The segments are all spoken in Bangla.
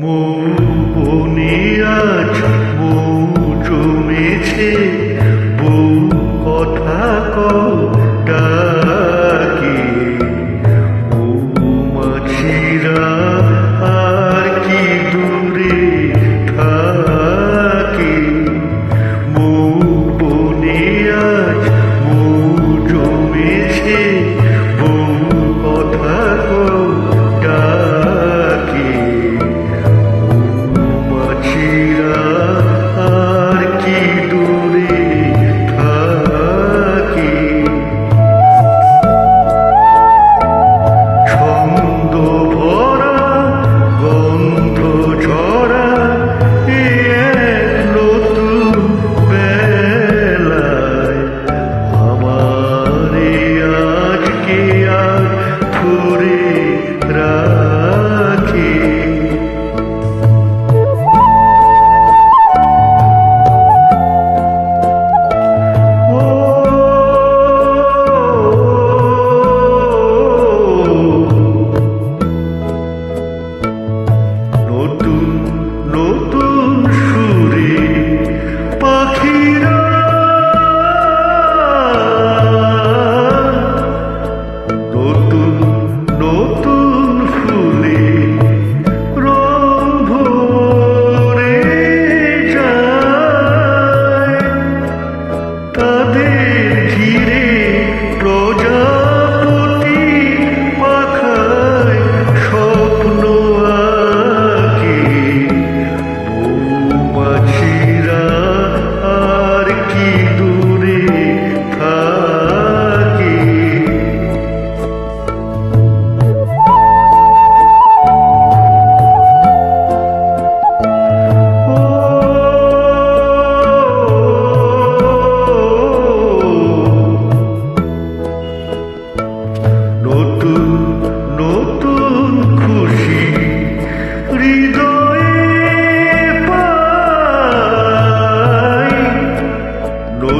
মৌবনে আজ মৌ জমেছে বউ কথা কর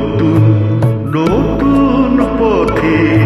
নতুন নতুন পথে